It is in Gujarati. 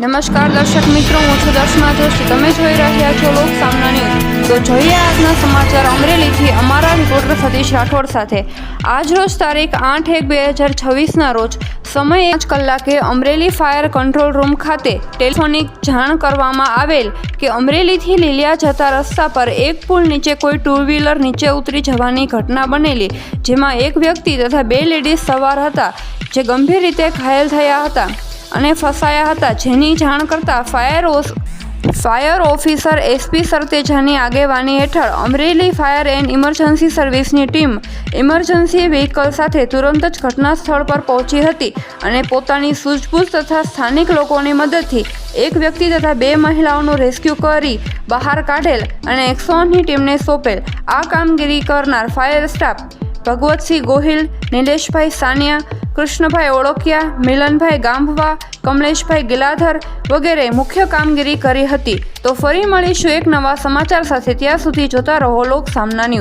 નમસ્કાર દર્શક મિત્રો, હું છું દર્શના જોશી. તમે જોઈ રહ્યા છો લોક સામના ન્યૂઝ. તો જોઈએ આજના સમાચાર અમરેલીથી અમારા રિપોર્ટર સતીશ રાઠોડ સાથે. આજ રોજ તારીખ આઠ એક બે હજાર છવ્વીસના રોજ સમય પાંચ કલાકે અમરેલી ફાયર કંટ્રોલ રૂમ ખાતે ટેલિફોનિક જાણ કરવામાં આવેલ કે અમરેલીથી લીલિયા જતા રસ્તા પર એક પુલ નીચે કોઈ ટુ વ્હીલર નીચે ઉતરી જવાની ઘટના બનેલી, જેમાં એક વ્યક્તિ તથા બે લેડીઝ સવાર હતા, જે ગંભીર રીતે ઘાયલ થયા હતા. અને ફસાયા હતા. જેની જાણ કરતા ફાયર ફાયર ઓફિસર એસપી સરતેજાની આગેવાની હેઠળ અમરેલી ફાયર એન્ડ ઇમરજન્સી સર્વિસની ટીમ ઇમરજન્સી વ્હીકલ સાથે તુરંત જ ઘટના સ્થળ પર પહોંચી હતી અને પોતાની સૂઝબૂછ તથા સ્થાનિક લોકોની મદદથી એક વ્યક્તિ તથા બે મહિલાઓનું રેસ્ક્યુ કરી બહાર કાઢેલ અને એકસો ટીમને સોંપેલ. આ કામગીરી કરનાર ફાયર સ્ટાફ ભગવતસિંહ ગોહિલ, નિલેશભાઈ સાનિયા, કૃષ્ણભાઈ ઓળખિયા મિલનભાઈ ગાંભવા કમલેશભાઈ ગિલાધર વગેરે મુખ્ય કામગીરી કરી હતી. તો ફરી મળીશું એક નવા સમાચાર સાથે. ત્યાં સુધી જોતા રહો લોક સામના ન્યૂઝ